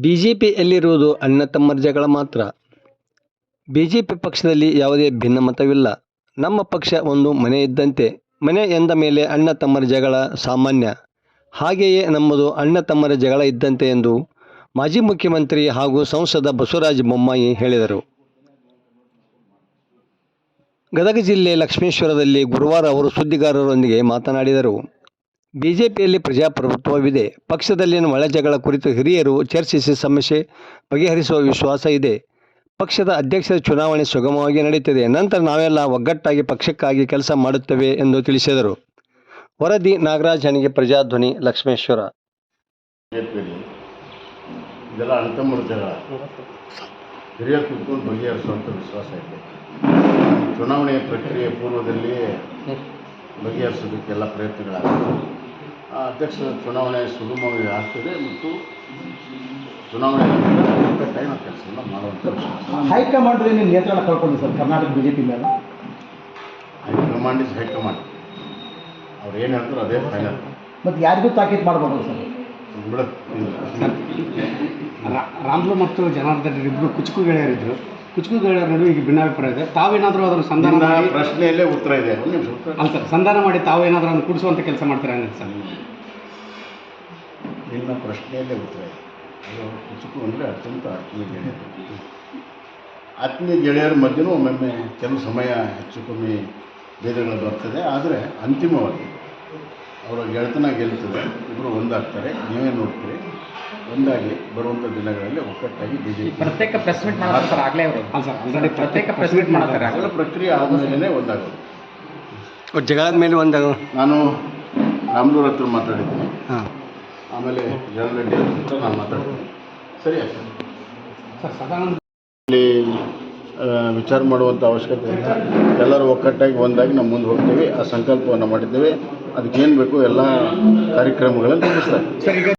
ಬಿಜೆಪಿಯಲ್ಲಿರುವುದು ಅಣ್ಣ ತಮ್ಮರ ಜಗಳ ಮಾತ್ರ. ಬಿಜೆಪಿ ಪಕ್ಷದಲ್ಲಿ ಯಾವುದೇ ಭಿನ್ನಮತವಿಲ್ಲ ನಮ್ಮ ಪಕ್ಷ ಒಂದು ಮನೆ ಇದ್ದಂತೆ. ಮನೆ ಎಂದ ಮೇಲೆ ಅಣ್ಣ ತಮ್ಮರ ಜಗಳ ಸಾಮಾನ್ಯ. ಹಾಗೆಯೇ ನಮ್ಮದು ಅಣ್ಣ ತಮ್ಮರ ಜಗಳ ಇದ್ದಂತೆ ಎಂದು ಮಾಜಿ ಮುಖ್ಯಮಂತ್ರಿ ಹಾಗೂ ಸಂಸದ ಬಸವರಾಜ ಬೊಮ್ಮಾಯಿ ಹೇಳಿದರು. ಗದಗ ಜಿಲ್ಲೆ ಲಕ್ಷ್ಮೇಶ್ವರದಲ್ಲಿ ಗುರುವಾರ ಅವರು ಸುದ್ದಿಗಾರರೊಂದಿಗೆ ಮಾತನಾಡಿದರು. ಬಿಜೆಪಿಯಲ್ಲಿ ಪ್ರಜಾಪ್ರಭುತ್ವವಿದೆ. ಪಕ್ಷದಲ್ಲಿನ ಒಳಜಗಳ ಕುರಿತು ಹಿರಿಯರು ಚರ್ಚಿಸಿ ಸಮಸ್ಯೆ ಬಗೆಹರಿಸುವ ವಿಶ್ವಾಸ ಇದೆ. ಪಕ್ಷದ ಅಧ್ಯಕ್ಷರ ಚುನಾವಣೆ ಸುಗಮವಾಗಿ ನಡೆಯುತ್ತಿದೆ ನಂತರ ನಾವೆಲ್ಲ ಒಗ್ಗಟ್ಟಾಗಿ ಪಕ್ಷಕ್ಕಾಗಿ ಕೆಲಸ ಮಾಡುತ್ತೇವೆ ಎಂದು ತಿಳಿಸಿದರು. ವರದಿ, ನಾಗರಾಜ್ ಹಣಿಗೆ ಪ್ರಜಾಧ್ವನಿ, ಲಕ್ಷ್ಮೇಶ್ವರ. ಇದೆಲ್ಲ ಹಿರಿಯರು ಬಗೆಹರಿಸುವಂಥ ವಿಶ್ವಾಸ ಇದೆ. ಚುನಾವಣೆಯ ಪ್ರಕ್ರಿಯೆ ಪೂರ್ವದಲ್ಲಿ ಬಗೆಹರಿಸೋದಕ್ಕೆಲ್ಲ ಪ್ರಯತ್ನಗಳಾಗ್ತವೆ. ಆ ಅಧ್ಯಕ್ಷರ ಚುನಾವಣೆ ಸುಗಮವಾಗಿ ಆಗ್ತದೆ ಮತ್ತು ಚುನಾವಣೆ ಟೈಮ್ ಕೆಲಸವನ್ನು ಮಾಡುವಂಥ ಹೈಕಮಾಂಡ್ ನಿಮ್ಮ ನಿಯಂತ್ರಣ ಕಳ್ಕೊಂಡು ಸರ್ ಕರ್ನಾಟಕ ಬಿಜೆಪಿ ಮೇಲೆ? High command is high command. ಅವ್ರು ಏನು ಹೇಳ್ತಾರೆ ಅದೇ ಫೈನಲ್ ಮತ್ತು ಯಾರಿಗೂ ತಾಕೀತು ಮಾಡ್ಬೋದು ಸರ್? ರಾ- ರಾಮ್ಲು ಮತ್ತು ಜನಾರ್ದನ್ ಇಬ್ಬರು ಕುಚುಕು ಗೆಳೆಯರಿದ್ರು. ಕುಚುಕು ಗೆಳೆಯರ ನಡುವೆ ಈಗ ಭಿನ್ನಾಭಿಪ್ರಾಯ ಇದೆ. ತಾವೇನಾದರೂ ಅದರ ಸಂಧಾನ ನನ್ನ ಮಾಡಿ ಪ್ರಶ್ನೆಯಲ್ಲೇ ಉತ್ತರ ಇದೆ. ಒಂದು ನಿಮಿಷ. ಉತ್ತರ ಅಲ್ಲ ಸರ್ ಸಂಧಾನ ಮಾಡಿ ತಾವೇನಾದರೂ ಅದನ್ನು ಕೂಡಿಸುವಂಥ ಕೆಲಸ ಮಾಡ್ತೀರಾ ಅನ್ನೋದು ಸರ್? ನಿಮ್ಮ ಪ್ರಶ್ನೆಯಲ್ಲೇ ಉತ್ತರ ಇದೆ. ಅದು ಕುಚುಕು ಅಂದರೆ ಅತ್ಯಂತ ಆತ್ಮೀಯ ಗೆಳೆಯರು. ಆತ್ಮೀಯ ಗೆಳೆಯರ ಮಧ್ಯೆನೂ ಒಮ್ಮೊಮ್ಮೆ ಕೆಲವು ಸಮಯ ಹೆಚ್ಚು ಕಮ್ಮಿ ಭೇದಗಳು ಬರ್ತದೆ. ಆದರೆ ಅಂತಿಮವಾಗಿ ಅವರ ಗೆಳೆತನ ಗೆಲ್ತದೆ. ಇಬ್ಬರು ಒಂದಾಗ್ತಾರೆ ನೀವೇ ನೋಡ್ತೀರಿ. ಒಂದಾಗಿ ಬರುವಂಥ ದಿನಗಳಲ್ಲಿ ಒಗ್ಗಟ್ಟಾಗಿ ಬಿಜೆಪಿ ಪ್ರತ್ಯೇಕ ಪ್ರೆಸ್ ಮೀಟ್ ಮಾಡ್ತಾರೆ ಸರ್ ಆಗಲೇ ಅವರು ಸರ್ ಆಲ್ರೆಡಿ ಪ್ರತ್ಯೇಕ ಪ್ರೆಸ್ ಮೀಟ್ ಮಾಡ್ತಾರೆ ಅದರ ಪ್ರಕ್ರಿಯೆ ಆದಮೇಲೆ ಒಂದಾಗೋದು. ಜಗಳದ ಮೇಲೆ ಒಂದು ನಾನು ರಾಮದೂರ್ ಹತ್ರ ಮಾತಾಡಿದ್ದೀನಿ. ಹಾಂ. ಆಮೇಲೆ ಜಗನ್ ಹತ್ರ ನಾನು ಮಾತಾಡ್ತೀನಿ. ಸರಿ ಸರ್ ಸರ್ ಸದಾನಂದ ವಿಚಾರ ಮಾಡುವಂಥ ಅವಶ್ಯಕತೆ ಇಲ್ಲ. ಎಲ್ಲರೂ ಒಗ್ಗಟ್ಟಾಗಿ ಒಂದಾಗಿ ನಾವು ಮುಂದೆ ಹೋಗ್ತೀವಿ. ಆ ಸಂಕಲ್ಪವನ್ನು ಮಾಡಿದ್ದೇವೆ. ಅದಕ್ಕೇನು ಬೇಕು ಎಲ್ಲ ಕಾರ್ಯಕ್ರಮಗಳನ್ನು ನಡೆಸ್ತಾರೆ ಸರ್ ಈಗ